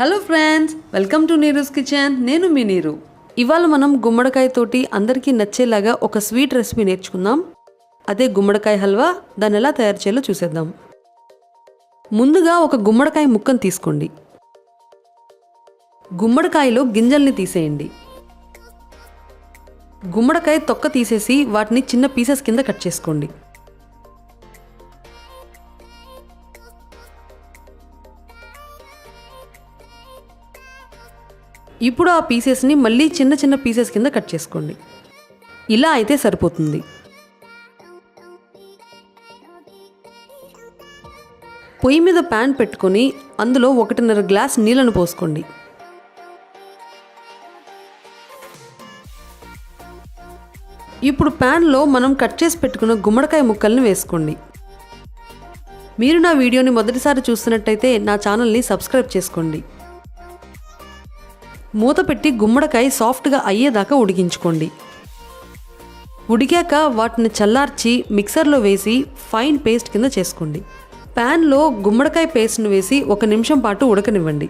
Hello friends welcome to Neeru's kitchen నేను మీ నీరు. ఇవాళ మనం గుమ్మడికాయ తోటి అందరికీ నచ్చేలాగా ఒక స్వీట్ రెసిపీ నేర్చుకుందాం. అదే గుమ్మడికాయ హల్వా. దాన్ని ఎలా తయారు చేయాలో చూసేద్దాం. ముందుగా ఒక గుమ్మడికాయ ముక్కను తీసుకోండి. గుమ్మడికాయలో గింజల్ని తీసేయండి. గుమ్మడికాయ తొక్క తీసేసి వాటిని చిన్న పీసెస్ కింద కట్ చేసుకోండి. ఇప్పుడు ఆ పీసెస్ని మళ్ళీ చిన్న చిన్న పీసెస్ కింద కట్ చేసుకోండి. ఇలా అయితే సరిపోతుంది. పొయ్యి మీద ప్యాన్ పెట్టుకొని అందులో ఒకటిన్నర గ్లాస్ నీళ్ళను పోసుకోండి. ఇప్పుడు ప్యాన్లో మనం కట్ చేసి పెట్టుకున్న గుమ్మడికాయ ముక్కల్ని వేసుకోండి. మీరు నా వీడియోని మొదటిసారి చూస్తున్నట్టయితే నా ఛానల్ని సబ్స్క్రైబ్ చేసుకోండి. మూత పెట్టి గుమ్మడికాయ సాఫ్ట్గా అయ్యేదాకా ఉడికించుకోండి. ఉడికాక వాటిని చల్లార్చి మిక్సర్లో వేసి ఫైన్ పేస్ట్ కింద చేసుకోండి. ప్యాన్లో గుమ్మడికాయ పేస్ట్ను వేసి ఒక నిమిషం పాటు ఉడకనివ్వండి.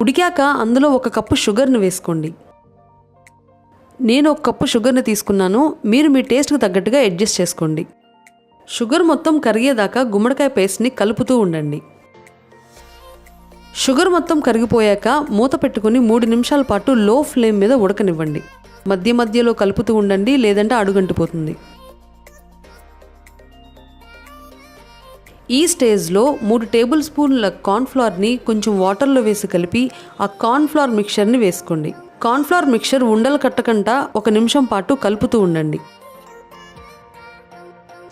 ఉడికాక అందులో ఒక కప్పు షుగర్ను వేసుకోండి. నేను ఒక కప్పు షుగర్ని తీసుకున్నాను మీరు మీ టేస్ట్కి తగ్గట్టుగా అడ్జస్ట్ చేసుకోండి. షుగర్ మొత్తం కరిగేదాకా గుమ్మడికాయ పేస్ట్ని కలుపుతూ ఉండండి. షుగర్ మొత్తం కరిగిపోయాక మూత పెట్టుకుని మూడు నిమిషాల పాటు లో ఫ్లేమ్ మీద ఉడకనివ్వండి. మధ్య మధ్యలో కలుపుతూ ఉండండి లేదంటే అడుగంటిపోతుంది. ఈ స్టేజ్లో మూడు టేబుల్ స్పూన్ల కార్న్ఫ్లవర్ని కొంచెం వాటర్లో వేసి కలిపి ఆ కార్న్ఫ్లవర్ మిక్చర్ని వేసుకోండి. కార్న్ఫ్లవర్ మిక్చర్ ఉండలు కట్టకుండా ఒక నిమిషం పాటు కలుపుతూ ఉండండి.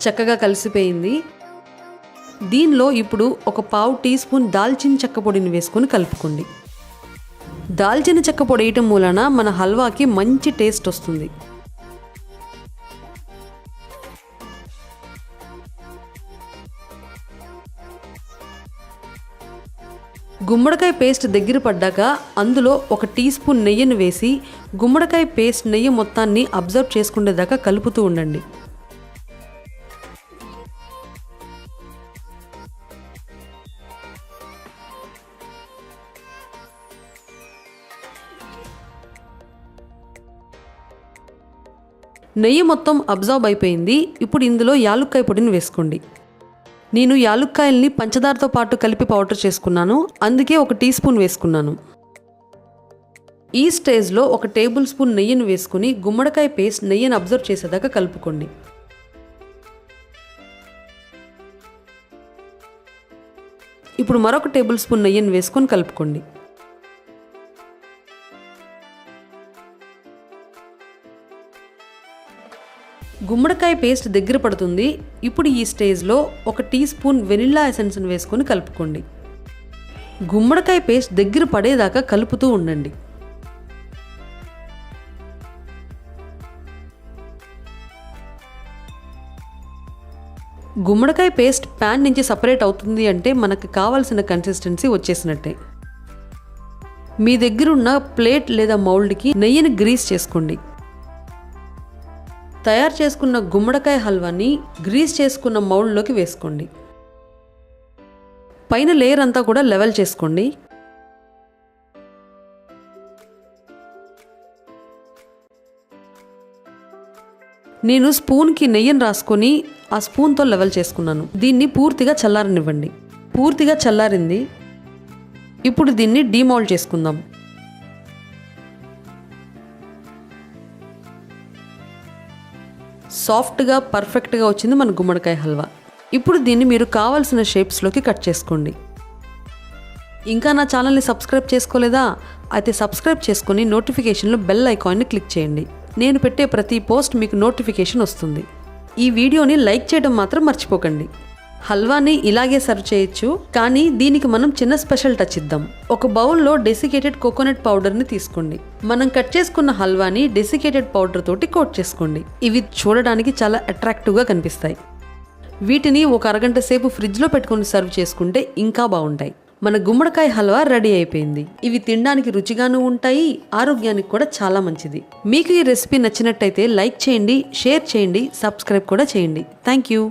చక్కగా కలిసిపోయింది. దీనిలో ఇప్పుడు ఒక పావు టీ స్పూన్ దాల్చిన చెక్క పొడిని వేసుకొని కలుపుకోండి. దాల్చిన చెక్క పొడి వేయటం మూలన మన హల్వాకి మంచి టేస్ట్ వస్తుంది. గుమ్మడికాయ పేస్ట్ దగ్గర పడ్డాక అందులో ఒక టీ స్పూన్ నెయ్యిని వేసి గుమ్మడికాయ పేస్ట్ నెయ్యి మొత్తాన్ని అబ్జర్వ్ చేసుకునేదాకా కలుపుతూ ఉండండి. నెయ్యి మొత్తం అబ్జర్వ్ అయిపోయింది. ఇప్పుడు ఇందులో యాలుక్కాయ పొడిని వేసుకోండి. నేను యాలుక్కాయల్ని పంచదారతో పాటు కలిపి పౌడర్ చేసుకున్నాను. అందుకే ఒక టీ స్పూన్ వేసుకున్నాను. ఈ స్టేజ్లో ఒక టేబుల్ స్పూన్ నెయ్యిని వేసుకుని గుమ్మడికాయ పేస్ట్ నెయ్యిని అబ్జర్వ్ చేసేదాకా కలుపుకోండి. ఇప్పుడు మరొక టేబుల్ స్పూన్ నెయ్యిని వేసుకొని కలుపుకోండి. గుమ్మడికాయ పేస్ట్ దగ్గర పడుతుంది. ఇప్పుడు ఈ స్టేజ్లో ఒక టీ స్పూన్ వెనిల్లా ఎసెన్స్ని వేసుకొని కలుపుకోండి. గుమ్మడికాయ పేస్ట్ దగ్గర పడేదాకా కలుపుతూ ఉండండి. గుమ్మడికాయ పేస్ట్ ప్యాన్ నుంచి సపరేట్ అవుతుంది అంటే మనకు కావాల్సిన కన్సిస్టెన్సీ వచ్చేసినట్టే. మీ దగ్గర ఉన్న ప్లేట్ లేదా మౌల్డ్కి నెయ్యిని గ్రీస్ చేసుకోండి. తయారు చేసుకున్న గుమ్మడికాయ హల్వాని గ్రీస్ చేసుకున్న మౌల్డ్లోకి వేసుకోండి. పైన లేయర్ అంతా కూడా లెవెల్ చేసుకోండి. నేను స్పూన్కి నెయ్యిని రాసుకొని ఆ స్పూన్తో లెవెల్ చేసుకున్నాను. దీన్ని పూర్తిగా చల్లారనివ్వండి. పూర్తిగా చల్లారింది. ఇప్పుడు దీన్ని డీమౌల్డ్ చేసుకుందాం. సాఫ్ట్గా పర్ఫెక్ట్గా వచ్చింది మన గుమ్మడికాయ హల్వా. ఇప్పుడు దీన్ని మీరు కావాల్సిన షేప్స్లోకి కట్ చేసుకోండి. ఇంకా నా ఛానల్ని సబ్స్క్రైబ్ చేసుకోలేదా? అయితే సబ్స్క్రైబ్ చేసుకొని నోటిఫికేషన్లో బెల్ ఐకాన్ని క్లిక్ చేయండి. నేను పెట్టే ప్రతి పోస్ట్ మీకు నోటిఫికేషన్ వస్తుంది. ఈ వీడియోని లైక్ చేయడం మాత్రం మర్చిపోకండి. హల్వాని ఇలాగే సర్వ్ చేయొచ్చు కానీ దీనికి మనం చిన్న స్పెషల్ టచ్ ఇద్దాం. ఒక బౌల్లో డెసికేటెడ్ కోకోనట్ పౌడర్ని తీసుకోండి. మనం కట్ చేసుకున్న హల్వాని డెసికేటెడ్ పౌడర్ తోటి కోట్ చేసుకోండి. ఇవి చూడడానికి చాలా అట్రాక్టివ్గా కనిపిస్తాయి. వీటిని ఒక అరగంట సేపు ఫ్రిడ్జ్లో పెట్టుకొని సర్వ్ చేసుకుంటే ఇంకా బాగుంటాయి. మన గుమ్మడికాయ హల్వా రెడీ అయిపోయింది. ఇవి తినడానికి రుచిగాను ఉంటాయి ఆరోగ్యానికి కూడా చాలా మంచిది. మీకు ఈ రెసిపీ నచ్చినట్టయితే లైక్ చేయండి షేర్ చేయండి సబ్స్క్రైబ్ కూడా చేయండి. Thank you.